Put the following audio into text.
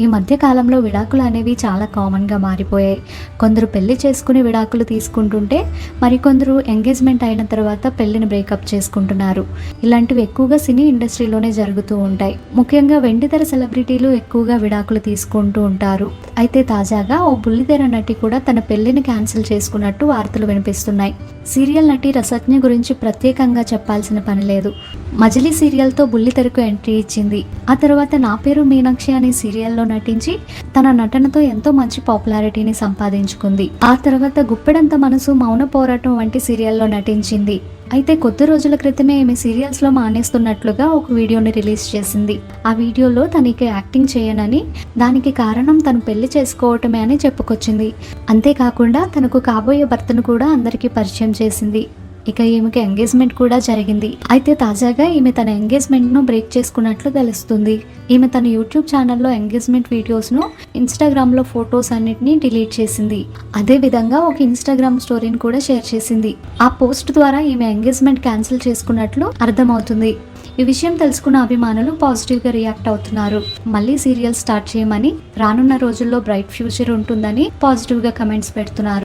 ఈ మధ్యకాలంలో విడాకులు అనేవి చాలా కామన్గా మారిపోయాయి. కొందరు పెళ్ళి చేసుకుని విడాకులు తీసుకుంటుంటే మరికొందరు ఎంగేజ్మెంట్ అయిన తర్వాత పెళ్ళిని బ్రేకప్ చేసుకుంటున్నారు. ఇలాంటివి ఎక్కువగా సినీ ఇండస్ట్రీలోనే జరుగుతూ ఉంటాయి. ముఖ్యంగా వెండితెర సెలబ్రిటీలు ఎక్కువగా విడాకులు తీసుకుంటూ ఉంటారు. అయితే తాజాగా ఓ బుల్లితెర నటి కూడా తన పెళ్ళిని క్యాన్సిల్ చేసుకున్నట్టు వార్తలు వినిపిస్తున్నాయి. సీరియల్ నటి రసజ్ఞ గురించి ప్రత్యేకంగా చెప్పాల్సిన పని లేదు. మజిలీ సీరియల్తో బుల్లితెరకు ఎంట్రీ ఇచ్చింది. ఆ తర్వాత నా పేరు మీనాక్షి అనే సీరియల్లో నటించి తన నటనతో ఎంతో మంచి పాపులారిటీని సంపాదించుకుంది. ఆ తర్వాత గుప్పెడంత మనసు మౌన పోరాటం వంటి సీరియల్లో నటించింది. అయితే కొద్ది రోజుల క్రితమే ఈమె సీరియల్స్లో మానేస్తున్నట్లుగా ఒక వీడియోని రిలీజ్ చేసింది. ఆ వీడియోలో తనకి యాక్టింగ్ చేయనని దానికి కారణం తను పెళ్ళి చేసుకోవటమే అని చెప్పుకొచ్చింది. అంతేకాకుండా తనకు కాబోయే భర్తను కూడా అందరికీ పరిచయం చేసింది. ఇక ఈమెకి ఎంగేజ్మెంట్ కూడా జరిగింది. అయితే తాజాగా ఈమె తన ఎంగేజ్మెంట్ను బ్రేక్ చేసుకున్నట్లు తెలుస్తుంది. ఈమె తన యూట్యూబ్ ఛానల్లో ఎంగేజ్మెంట్ వీడియోస్ను ఇన్స్టాగ్రామ్లో ఫొటోస్ అన్నిటిని డిలీట్ చేసింది. అదే విధంగా ఒక ఇన్స్టాగ్రామ్ స్టోరీని కూడా షేర్ చేసింది. ఆ పోస్ట్ ద్వారా ఈమె ఎంగేజ్మెంట్ క్యాన్సిల్ చేసుకున్నట్లు అర్థమవుతుంది. ఈ విషయం తెలుసుకున్న అభిమానులు పాజిటివ్గా రియాక్ట్ అవుతున్నారు. మళ్ళీ సీరియల్ స్టార్ట్ చేయమని రానున్న రోజుల్లో బ్రైట్ ఫ్యూచర్ ఉంటుందని పాజిటివ్గా కమెంట్స్ పెడుతున్నారు.